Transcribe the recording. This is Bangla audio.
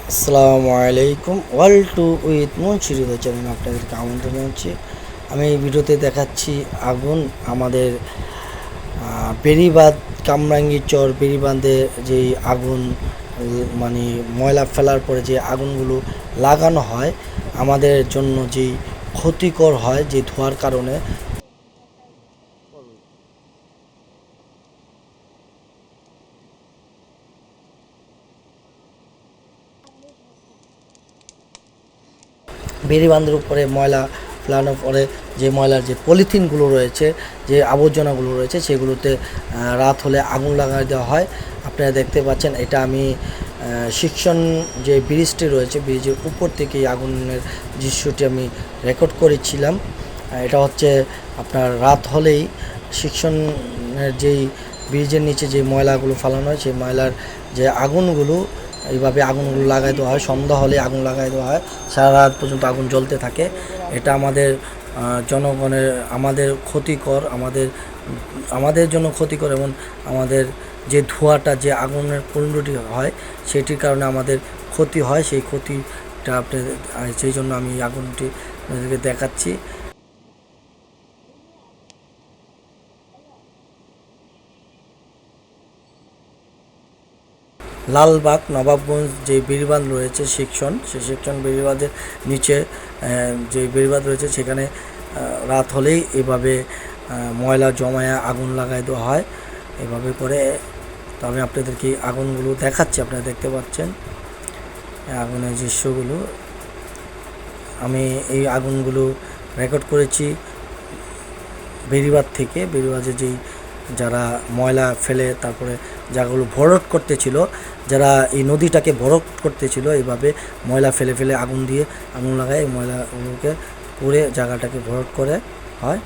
আসসালামু আলাইকুম। ওয়ার্ল্ড টু উইথ মুন্সিরিদ চ্যানেল আপনাদেরকে আমন্ত্রণ জানাচ্ছি। আমি এই ভিডিওতে দেখাচ্ছি আগুন, আমাদের বেড়িবাঁধ, কামরাঙ্গি চর বেড়িবাঁধে যেই আগুন মানে ময়লা ফেলার পরে যে আগুনগুলো লাগানো হয়, আমাদের জন্য যেই ক্ষতিকর হয়, যে ধোয়ার কারণে বেড়িবাঁধের উপরে ময়লা ফেলানোর পরে যে ময়লার যে পলিথিনগুলো রয়েছে, যে আবর্জনাগুলো রয়েছে, সেগুলোতে রাত হলে আগুন লাগাই দেওয়া হয়। আপনারা দেখতে পাচ্ছেন, এটা আমি শিক্ষণ যে ব্রিজটি রয়েছে, ব্রিজের উপর থেকে আগুনের দৃশ্যটি আমি রেকর্ড করেছিলাম। এটা হচ্ছে আপনার রাত হলেই শিক্ষণের যেই ব্রিজের নিচে যে ময়লাগুলো ফালানো হয়, সেই ময়লার যে আগুনগুলো এইভাবে আগুনগুলো লাগাই দেওয়া হয়, সন্ধ্যা হলে আগুন লাগাই দেওয়া হয় সারা রাত পর্যন্ত আগুন জ্বলতে থাকে। এটা আমাদের জনগণের, আমাদের ক্ষতিকর, আমাদের আমাদের জন্য ক্ষতিকর এবং আমাদের যে ধোঁয়াটা, যে আগুনের পরিণতি হয়, সেটির কারণে আমাদের ক্ষতি হয়। সেই ক্ষতিটা আপনি সেই জন্য আমি আগুনটি দেখাচ্ছি। লালবাগ, নবাবগঞ্জ যে বেড়িবাঁধ রয়েছে সেকশন সেই সেকশন বেড়িবাঁধের নিচে যে বেড়িবাঁধ রয়েছে সেখানে রাত হলেই এভাবে ময়লা জমায়া আগুন লাগাই দেওয়া হয়। এভাবে করে, তো আমি আপনাদেরকে আগুনগুলো দেখাচ্ছি, আপনারা দেখতে পাচ্ছেন। আগুনের দৃশ্যগুলো। আমি এই আগুনগুলো রেকর্ড করেছি বেড়িবাঁধ থেকে বেড়িবাঁধে যেই যারা ময়লা ফেলে তারপরে জায়গাগুলো ভরট করতেছিল, যারা এই নদীটাকে ভরট করতেছিল, এইভাবে ময়লা ফেলে ফেলে আগুন দিয়ে আগুন লাগায় এই ময়লাগুলোকে পুড়ে জায়গাটাকে ভরট করে হয়।